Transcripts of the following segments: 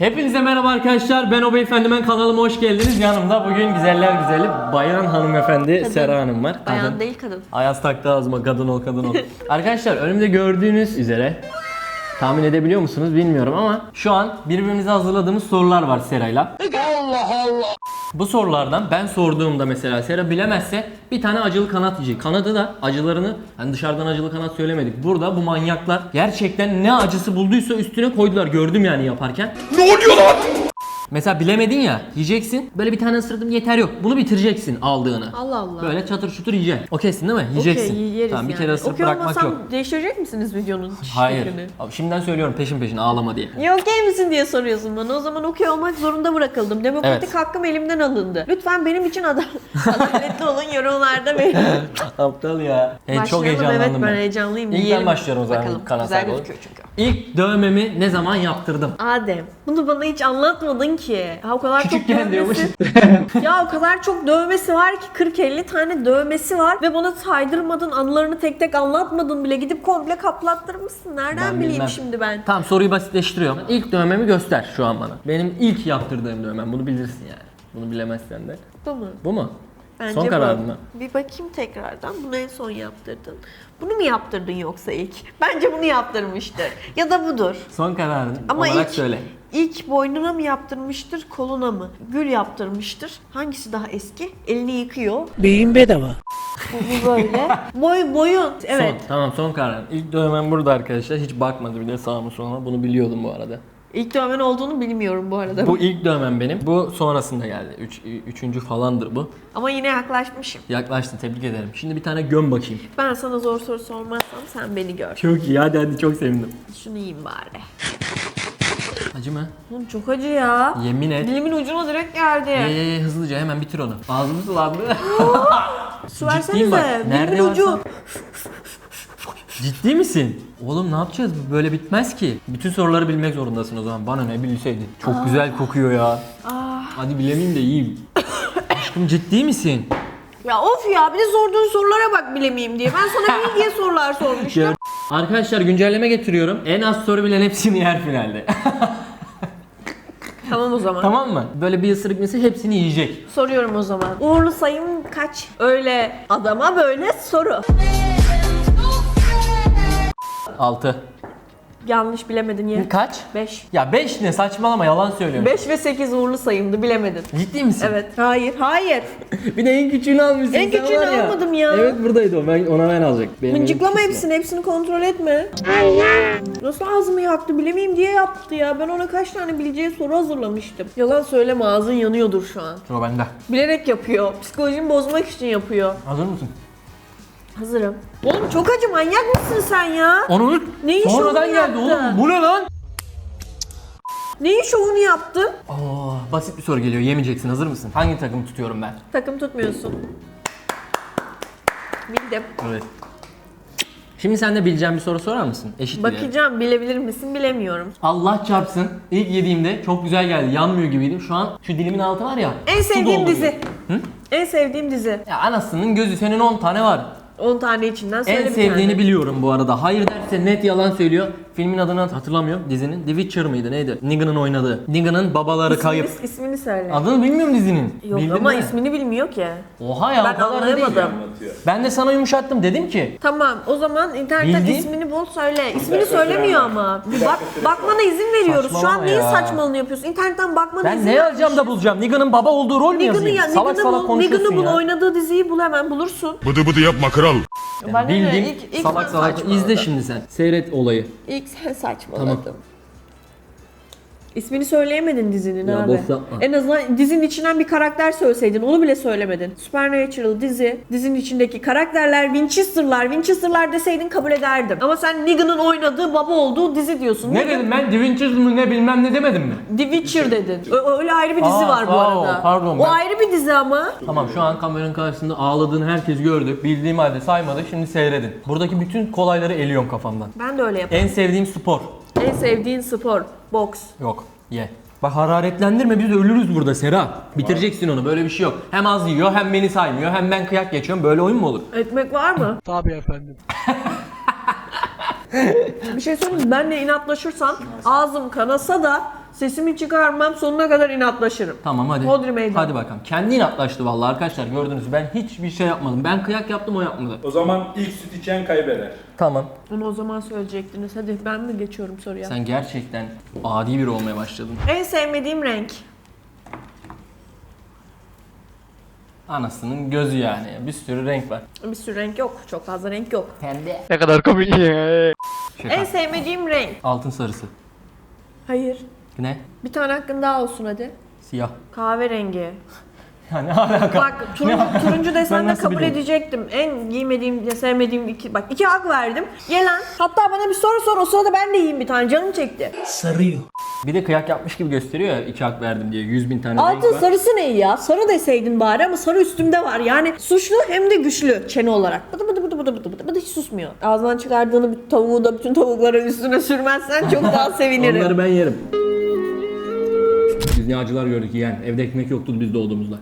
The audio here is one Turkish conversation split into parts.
Hepinize merhaba arkadaşlar. Ben o beyefendimen kanalıma hoş geldiniz. Yanımda bugün güzeller güzeli bayan hanımefendi Sera Hanım var. Bayan Kadın. değil kadın. Ayaz taktı ağzıma kadın ol kadın ol. arkadaşlar önümde gördüğünüz üzere tahmin edebiliyor musunuz bilmiyorum ama şu an birbirimize hazırladığımız sorular var Sera'yla. Allah Allah. Bu sorulardan ben sorduğumda mesela Sera bilemezse bir tane acılı kanat yiyecek. Kanadı da acılarını hani dışarıdan acılı kanat söylemedik. Burada bu manyaklar gerçekten ne acısı bulduysa üstüne koydular. Gördüm yani yaparken. Mesela bilemedin ya yiyeceksin. Böyle bir tane ısırdım yeter yok. Bunu bitireceksin aldığını. Allah Allah. Böyle çatır çutur yiyeceksin. Okeysin değil mi? Yiyeceksin. Okey yeriz tamam bir yani. kere ısırıp Okey bırakmak olmasam yok. değiştirecek misiniz videonun Hayır. şeklini? Abi Şimdiden söylüyorum peşin peşin ağlama diye. Ya okey misin diye soruyorsun bana. O zaman okey olmak zorunda bırakıldım. Demokratik Evet. hakkım elimden alındı. Lütfen benim için adam adaletli olun yorumlarda benim. Aptal ya. Evet, çok Başlayalım. heyecanlandım Evet ben ben. heyecanlıyım. İlk ben Yiyelim. başlıyorum o zaman Bakalım. Güzel gözüküyor çünkü. İlk dövmemi ne zaman yaptırdım? Adem bunu bana hiç anlatmadın ki. Ha, o kadar Küçükken çok dövmesi. ya o kadar çok dövmesi var ki 40-50 tane dövmesi var ve bana saydırmadın anılarını tek tek anlatmadın bile gidip komple kaplattırmışsın. Nereden Ben bileyim bilmem. şimdi ben? Tamam soruyu basitleştiriyorum. İlk dövmemi göster şu an bana. Benim ilk yaptırdığım dövmem. Bunu bilirsin yani. Bunu bilemezsen de. Bu mu? Bu mu? Bence Son kararın mı? Bir bakayım tekrardan. Bunu en son yaptırdın. Bunu mu yaptırdın yoksa ilk? Bence bunu yaptırmıştır. Ya da budur. Son kararın Ama olarak ilk, söyle. ilk boynuna mı yaptırmıştır, koluna mı? Gül yaptırmıştır. Hangisi daha eski? Elini yıkıyor. Beyin bedava. Bu, bu böyle. Boy, boyun. Evet. Son, tamam son kararın. İlk dövmem burada arkadaşlar. Hiç bakmadı bile sağ mı sola mı. Bunu biliyordum bu arada. İlk dövmen olduğunu bilmiyorum bu arada. Bu ilk dövmem benim. Bu sonrasında geldi. Üç, üçüncü falandır bu. Ama yine yaklaşmışım. Yaklaştın tebrik ederim. Şimdi bir tane göm bakayım. Ben sana zor soru sormazsam sen beni gör. Çok iyi hadi hadi çok sevindim. Şunu yiyeyim bari. Acı mı? Oğlum çok acı ya. Yemin et. Dilimin ucuna direkt geldi. Ye, ye, ye, hızlıca hemen bitir onu. Ağzım sulandı. Su versenize. Dilimin ucu. Ciddi misin? Oğlum ne yapacağız? Bu Böyle bitmez ki. Bütün soruları bilmek zorundasın o zaman. Bana ne bilseydin. Çok güzel kokuyor ya. Hadi bilemeyeyim de yiyeyim. Aşkım ciddi misin? Ya of ya bir de sorduğun sorulara bak bilemeyeyim diye. Ben sana diye sorular sormuştum. Arkadaşlar güncelleme getiriyorum. En az soru bilen hepsini yer finalde. tamam o zaman. tamam mı? Böyle bir ısırık mesela hepsini yiyecek. Soruyorum o zaman. Uğurlu sayım kaç? Öyle adama böyle soru. 6. Yanlış bilemedin ya. Kaç? 5. Ya 5 ne saçmalama yalan söylüyorsun. 5 ve 8 uğurlu sayımdı bilemedin. Ciddi misin? Evet. Hayır. Hayır. bir de en küçüğünü almışsın En sen küçüğünü var ya. almadım ya. Evet buradaydı o. Ben ona ben alacak. Benim Mıncıklama hepsini. Hepsini kontrol etme. Nasıl ağzımı yaktı bilemeyeyim diye yaptı ya. Ben ona kaç tane bileceği soru hazırlamıştım. Yalan söyleme ağzın yanıyordur şu an. O bende. Bilerek yapıyor. Psikolojimi bozmak için yapıyor. Hazır mısın? Hazırım. Oğlum çok acı manyak mısın sen ya? Onu Neyin sonradan şovunu geldi yaptı? oğlum. Bu ne lan? Neyin şovunu yaptı? Oo, basit bir soru geliyor. Yemeyeceksin. Hazır mısın? Hangi takımı tutuyorum ben? Takım tutmuyorsun. Bildim. Evet. Şimdi sen de bileceğin bir soru sorar mısın? Eşit bir yer. Bakacağım bilebilir misin bilemiyorum. Allah çarpsın. İlk yediğimde çok güzel geldi. Yanmıyor gibiydim. Şu an şu dilimin altı var ya. En su sevdiğim dizi. Hı? En sevdiğim dizi. Ya anasının gözü senin 10 tane var. 10 tane içinden söyle En bir sevdiğini tane. biliyorum bu arada. Hayır derse net yalan söylüyor. Filmin adını hatırlamıyorum dizinin. The Witcher mıydı neydi? Negan'ın oynadığı. Negan'ın babaları kayıp. İsmini, ismini söyle. Adını bilmiyorum dizinin. Yok Bildin ama mi? ismini bilmiyor ki. Oha ya Ben o kadar da değil. Ben de sana yumuşattım dedim ki. Tamam o zaman internetten Bildiğin- ismini bul söyle. İsmini söylemiyor ama. Bak bakmana izin veriyoruz. Şu Saçmalama an neyin ya. saçmalığını yapıyorsun? İnternetten bakmana Ben izin ne yazacağım da bulacağım? Negan'ın baba olduğu rol mü yazayım? ya, salak Negan'ı salak bul, Negan'ı bul, oynadığı diziyi bul hemen bulursun. Bıdı bıdı yapma kral. Bana ne? İlk- ilk salak ben salak. saçmaladım. İzle şimdi sen. Seyret olayı. İlk sen saçmaladın. Tamam. İsmini söyleyemedin dizinin Ya abi. boş yapma. En azından dizinin içinden bir karakter söyleseydin onu bile söylemedin. Supernatural dizi, dizinin içindeki karakterler Winchester'lar, Winchester'lar deseydin kabul ederdim. Ama sen Negan'ın oynadığı baba olduğu dizi diyorsun. Ne dedim ben? The Witcher mı ne bilmem ne demedim mi? The Witcher dedin. Ö- öyle ayrı bir dizi Aa, var bu wow, arada. pardon o ben- ayrı bir dizi ama. Tamam şu an kameranın karşısında ağladığını herkes gördü. Bildiğim halde saymadı. Şimdi seyredin. Buradaki bütün kolayları eliyorum kafamdan. Ben de öyle yaparım. En sevdiğim spor. En sevdiğin spor, boks. Yok. Ye. Bak hararetlendirme biz ölürüz burada Sera. Bitireceksin onu böyle bir şey yok. Hem az yiyor hem beni saymıyor hem ben kıyak geçiyorum. Böyle oyun mu olur? Ekmek var mı? Tabii efendim. bir şey söyleyeyim mi? Benle inatlaşırsan ağzım kanasa da Sesimi çıkarmam sonuna kadar inatlaşırım. Tamam hadi. Hodri meydan. Hadi bakalım. Kendi inatlaştı vallahi arkadaşlar gördünüz. Ben hiçbir şey yapmadım. Ben kıyak yaptım o yapmadı. O zaman ilk süt içen kaybeder. Tamam. Bunu o zaman söyleyecektiniz. Hadi ben mi geçiyorum soruya? Sen gerçekten adi biri olmaya başladın. En sevmediğim renk. Anasının gözü yani. Bir sürü renk var. Bir sürü renk yok. Çok fazla renk yok. Pembe. Ne kadar komik. Şaka. En sevmediğim renk. Altın sarısı. Hayır. Ne? Bir tane hakkın daha olsun hadi. Siyah. Kahverengi. Yani alaka. Bak turuncu, turuncu desen de kabul bileyim? edecektim. En giymediğim, sevmediğim iki, bak iki hak verdim. Gelen hatta bana bir soru sor o sırada ben de yiyeyim bir tane canım çekti. Bir de kıyak yapmış gibi gösteriyor ya iki hak verdim diye. 100 bin tane Altın sarısı ne ya? Sarı deseydin bari ama sarı üstümde var. Yani suçlu hem de güçlü çene olarak. Bıdı bıdı bıdı bıdı bıdı bıdı bıdı hiç susmuyor. Ağzından çıkardığını tavuğu da bütün tavukların üstüne sürmezsen çok daha sevinirim. Onları ben yerim. Biz ne acılar gördük yiyen. Evde ekmek yoktu biz doğduğumuzda.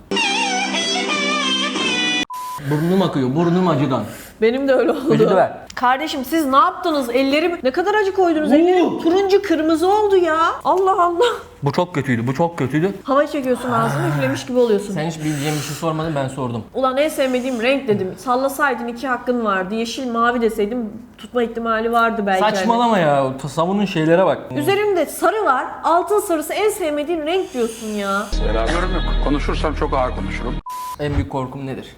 Burnum akıyor, burnum acıdan. Benim de öyle oldu. Peçete ver. Kardeşim siz ne yaptınız? Ellerim ne kadar acı koydunuz? Ellerim turuncu kırmızı oldu ya. Allah Allah. Bu çok kötüydü, bu çok kötüydü. Hava çekiyorsun ağzını üflemiş gibi oluyorsun. Sen hiç bileceğim bir şey sormadın, ben sordum. Ulan en sevmediğim renk dedim. Sallasaydın iki hakkın vardı. Yeşil mavi deseydim tutma ihtimali vardı belki. hani. Saçmalama ya, savunun şeylere bak. Üzerimde sarı var. Altın sarısı en sevmediğin renk diyorsun ya. Yok. Konuşursam çok ağır konuşurum. En büyük korkum nedir?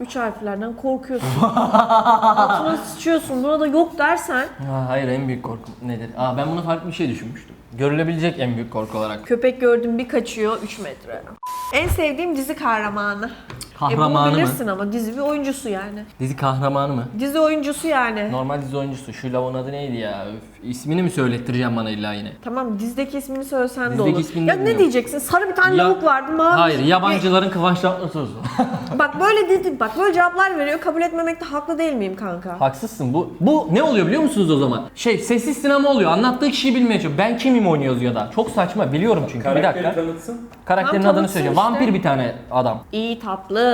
Üç harflerden korkuyorsun. Altına sıçıyorsun. Buna da yok dersen Ha, hayır, en büyük korkum nedir? Aa, ben bunu farklı bir şey düşünmüştüm. Görülebilecek en büyük korku olarak. köpek gördüm bir kaçıyor 3 metre. En sevdiğim dizi kahramanı. E Kahramanı bunu mı? bilirsin ama dizi bir oyuncusu yani. Dizi kahramanı mı? Dizi oyuncusu yani. Normal dizi oyuncusu. Şu lavun adı neydi ya? Üf, ismini mi söylettireceğim bana illa yine? Tamam dizideki ismini söylesen de Dizideki olur. ismini Ya ne bilmiyorum. diyeceksin? Sarı bir tane Ya- lavuk vardı mavi. Hayır, yabancıların Kıvanç Tatlıtuğ'u. Bak böyle dedi, bak böyle cevaplar veriyor. Kabul etmemekte haklı değil miyim kanka? Haksızsın. Bu bu ne oluyor biliyor musunuz o zaman? Şey sessiz sinema oluyor. Anlattığı kişiyi bilmeye çalışıyor. Ben kimim oynuyoruz ya da. Çok saçma. Biliyorum çünkü. bir Karakteri dakika. tanıtsın. Karakterin Tam adını tanıtsın söyleyeceğim. işte. Vampir bir tane adam. İyi tatlı,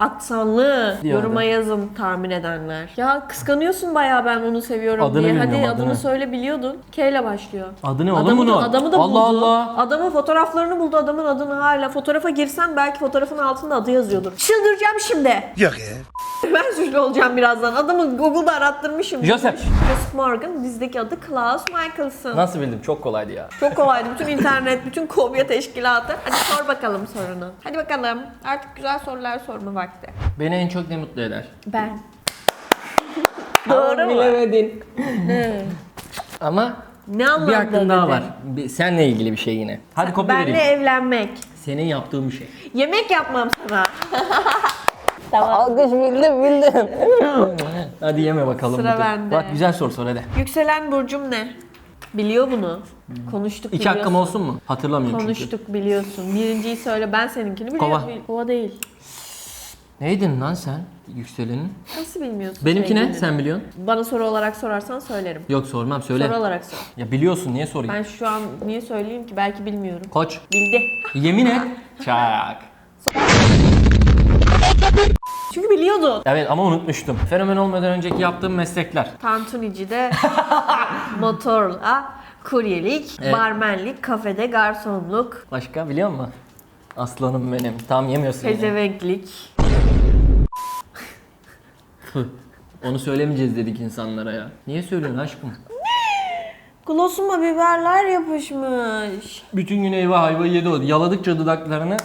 aksanlı, yoruma yazın tahmin edenler. Ya kıskanıyorsun bayağı ben onu seviyorum Adını diye. Hadi bilmiyorum, adını adını. söyle biliyordun. K ile başlıyor. Adı ne oğlum Adamı bunun? adamı da Allah buldu. Allah. Adamın fotoğraflarını buldu. Adamın adını hala. Fotoğrafa girsen belki fotoğrafın altında adı yazıyordur. Çıldıracağım şimdi. Yok ya. Ben suçlu olacağım birazdan. Adamı Google'da arattırmışım. Joseph. Joseph Morgan. Dizideki adı Klaus Michelson. Nasıl bildim? Çok kolaydı ya. Çok kolaydı. Bütün internet, bütün komya teşkilatı. Hadi sor bakalım sorunu. Hadi bakalım. Artık güzel sorular sorma vakti. Beni en çok ne mutlu eder? Ben. Doğru mu? Bilemedin. Ne? Ama Ne bir anlamda hakkın daha dedin? var. Bir- Senle ilgili bir şey yine. Hadi kopya Benle vereyim. evlenmek. Senin yaptığın bir şey. Yemek yapmam sana. tamam. Alkış bildim bildim. hadi yeme bakalım. Sıra bende. Bak güzel soru sor hadi. Yükselen burcum ne? Biliyor bunu. Konuştuk İki biliyorsun. hakkım olsun mu? Hatırlamıyorum çünkü. Konuştuk biliyorsun. Birinciyi söyle ben seninkini biliyorum. Kova. Kova değil. Neydin lan sen? Yükselenin. Nasıl bilmiyorsun? Benimki ne? sevgilini? Sen biliyorsun. Bana soru olarak sorarsan söylerim. Yok sormam söyle. Soru olarak sor. Ya biliyorsun niye sorayım? Ben şu an niye söyleyeyim ki? Belki bilmiyorum. Koç. Bildi. Yemin et. Çak. Çünkü biliyordun. Evet ama unutmuştum. Fenomen olmadan önceki yaptığım meslekler. Tantunici'de motorla kuryelik, Evet. barmenlik, kafede garsonluk, Başka biliyor musun? Aslanım benim. Tam yemiyorsun yine. pezevenklik. Onu söylemeyeceğiz dedik insanlara ya. Niye söylüyorsun aşkım? Glosuma biberler yapışmış. Bütün gün eyvah ayva yedi o. Yaladıkça dudaklarını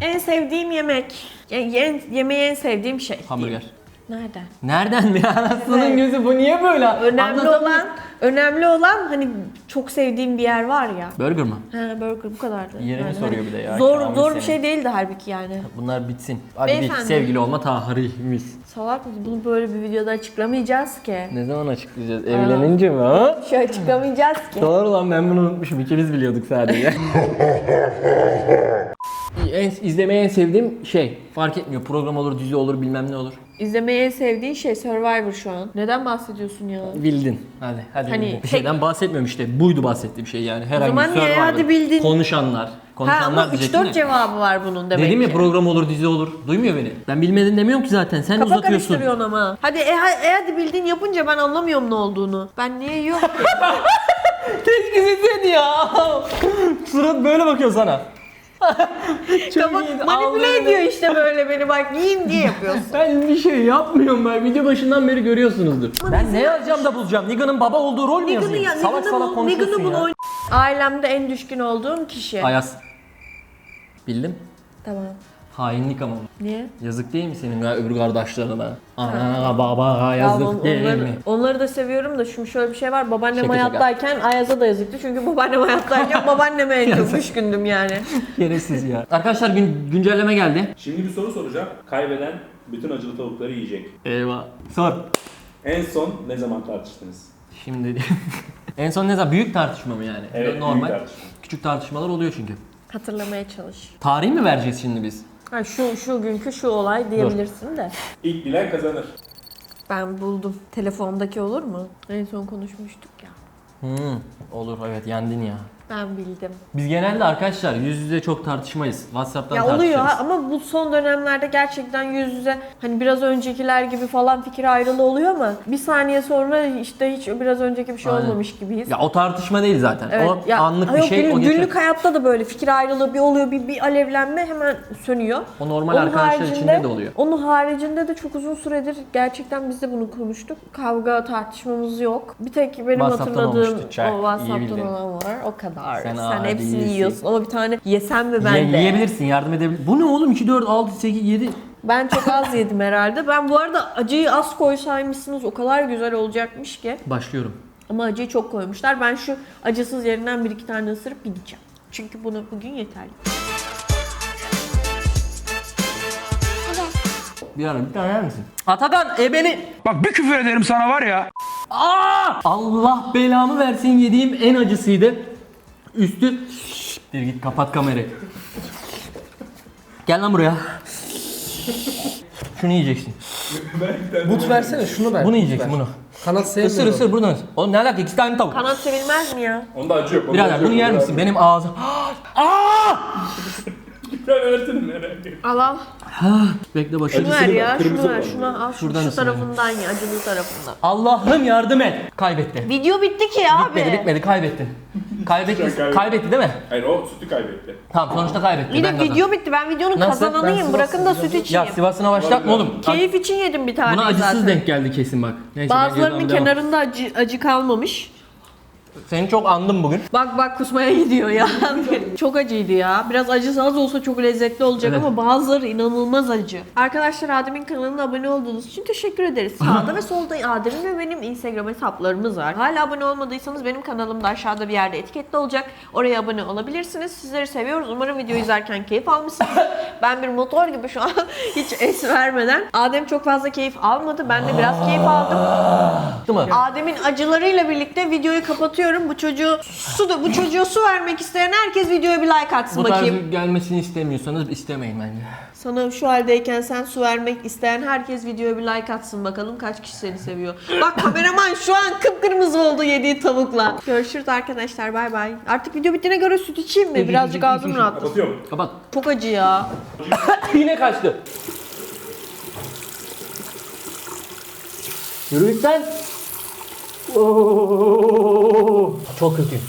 En sevdiğim yemek. Yani en, yemeği en sevdiğim şey. hamburger. Nereden? Nereden mi? Anasının Evet. gözü bu niye böyle? Önemli Anlatamıyorum. olan, önemli olan hani çok sevdiğim bir yer var ya. Burger mı? Ha burger bu kadardı. Yerini soruyor bir de ya, Zor Kamil zor bir senin. şey değildi halbuki yani. Bunlar bitsin. Hadi bir Beyefendi. sevgili olma tarihimiz. Salak mı? Bunu böyle bir videoda açıklamayacağız ki. Ne zaman açıklayacağız? Evlenince mi ha? Şey açıklamayacağız ki. Doğru lan ben bunu unutmuşum. İkimiz biliyorduk sadece. en, izlemeyi en sevdiğim şey. Fark etmiyor. Program olur, dizi olur, bilmem ne olur. İzlemeyi en sevdiğin şey Survivor şu an. Neden bahsediyorsun ya? Bildin. Hadi hadi. Hani bildin. bir tek- şeyden bahsetmiyorum işte. Buydu bahsettiğim şey yani. Herhangi zaman bir niye Survivor. hadi bildin? Konuşanlar. Ha Konuşanlar ama diyecektin 3-4 de. cevabı var bunun demek Dedim ya ki. program olur, dizi olur. Duymuyor beni. Ben bilmedin demiyorum ki zaten. Sen Kafa uzatıyorsun. karıştırıyorsun ama. Hadi e, ha- e hadi bildin yapınca ben anlamıyorum ne olduğunu. Ben niye yiyorum ki? Keşke ya. Surat böyle bakıyor sana. Çok Kafa iyiydi. manipüle Ağzını- ediyor işte böyle beni bak yiyin diye yapıyorsun. Ben bir şey yapmıyorum ben. Video başından beri görüyorsunuzdur. Ben ne yazacağım da bulacağım? Niga'nın baba olduğu rol mü yazayım? ya, salak salak bul, konuşuyorsun Nigını bul ya. oyn- Ailemde en düşkün olduğum kişi. Ayaz. Bildim. Tamam. Hainlik ama. Niye? Yazık değil mi senin ya öbür kardeşlerine? Ana baba Ya yazık on- değil onları, mi? onları da seviyorum da şimdi şöyle bir şey var. Babaannem Şaka şaka. hayattayken Ayaz'a da yazıktı. Çünkü babaannem hayattayken babaanneme en çok düşkündüm yani. Gereksiz ya. Arkadaşlar gün, güncelleme geldi. Şimdi bir soru soracağım. Kaybeden bütün acılı tavukları yiyecek. Eyvah. Sor. En son ne zaman tartıştınız? Şimdi en son ne zaman? Büyük tartışma mı yani? Evet, Normal. büyük tartışma. Küçük tartışmalar oluyor çünkü. Hatırlamaya çalış. Tarih mi vereceğiz şimdi biz? Ha, şu şu günkü şu olay diyebilirsin de. İlk bilen kazanır. Ben buldum. Telefondaki olur mu? En son konuşmuştuk ya. Hmm, olur evet yendin ya. Ben bildim. Biz genelde arkadaşlar yüz yüze çok tartışmayız. WhatsApp'tan Ya tartışırız. oluyor ama bu son dönemlerde gerçekten yüz yüze hani biraz öncekiler gibi falan fikir ayrılığı oluyor ama bir saniye sonra işte hiç biraz önceki bir şey Aynen. olmamış gibiyiz. Ya o tartışma değil zaten. Evet, o ya, anlık bir yok, şey günlük, o geçer. günlük hayatta da böyle fikir ayrılığı bir oluyor, bir, bir alevlenme hemen sönüyor. O normal arkadaşlar içinde de oluyor. Onun haricinde de çok uzun süredir gerçekten biz de bunu konuştuk. Kavga tartışmamız yok. Bir tek benim hatırladığım o WhatsApp'tan olan var. O kadar. Sen Sen, adi hepsini iyisin. yiyorsun ama bir tane yesem mi ben Ye- de? yiyebilirsin, yardım edebilirsin. Bu ne oğlum? 2, 4, 6, 8, 7. Ben çok az yedim herhalde. Ben bu arada acıyı az koysaymışsınız o kadar güzel olacakmış ki. Başlıyorum. Ama acıyı çok koymuşlar. Ben şu acısız yerinden bir iki tane ısırıp gideceğim. Çünkü bunu bugün yeterli. Bir ara bir tane yer misin? Atakan e beni... Bak bir küfür ederim sana var ya. Aa! Allah belamı versin yediğim en acısıydı. Üstü... Bir git kapat kamerayı. Gel lan buraya. Şunu yiyeceksin. But versene şunu ver. Bunu yiyeceksin ver. bunu. Kanat sevmiyorum. Isır ısır buradan ısır. Oğlum ne alaka de aynı tavuk. Kanat sevilmez mi ya? Onda acı yok. onda Birader bunu yer onda misin? acı Benim ağzım... Aa! yok. Ben öğretirim merak etme. Al al. Bekle başım. Şunu ver Acısını ya. ver, kırmızı Şunu ver. olan. Şunu al. Şu, Şuradan şu tarafından ye. Acılı tarafından. Allah'ım yardım et. Kaybetti. Video bitti ki abi. Bitmedi bitmedi kaybettin. Kaybetti, kaybetti değil mi? Hayır o sütü kaybetti. Tamam sonuçta kaybetti. Bir ben de kazandım. video bitti. Ben videonun Nasıl? kazananıyım. Ben Bırakın da Sivas'ın süt içeyim. Ya Sivas'ına başlatma oğlum. Keyif için yedim bir tane Buna acısız zaten. denk geldi kesin bak. Neyse, ben Bazılarının devam. kenarında acı, acı kalmamış. Seni çok andım bugün. Bak bak kusmaya gidiyor ya. çok acıydı ya. Biraz acısı az olsa çok lezzetli olacak Evet. ama bazıları inanılmaz acı. Arkadaşlar Adem'in kanalına abone olduğunuz için teşekkür ederiz. Sağda ve solda Adem'in ve benim Instagram hesaplarımız var. Hala abone olmadıysanız benim kanalım da aşağıda bir yerde etiketli olacak. Oraya abone olabilirsiniz. Sizleri seviyoruz. Umarım video izlerken keyif almışsınız. ben bir motor gibi şu an hiç es vermeden. Adem çok fazla keyif almadı. Ben de biraz keyif aldım. Değil mi? Adem'in acılarıyla birlikte videoyu kapatıyorum. Bu çocuğu su da bu çocuğa su vermek isteyen herkes videoya bir like atsın Bu tarz bakayım. gelmesini istemiyorsanız istemeyin bence. Sana şu haldeyken sen su vermek isteyen herkes videoya bir like atsın bakalım kaç kişi seni seviyor. Bak kameraman şu an kıpkırmızı oldu yediği tavukla. Görüşürüz arkadaşlar bay bay. Artık video bittiğine göre süt içeyim mi? Birazcık ağzım rahatlasın. Kapatıyorum. Kapat. Çok acı ya. Yine kaçtı. Yürü git lan. Oo, Çok kötü.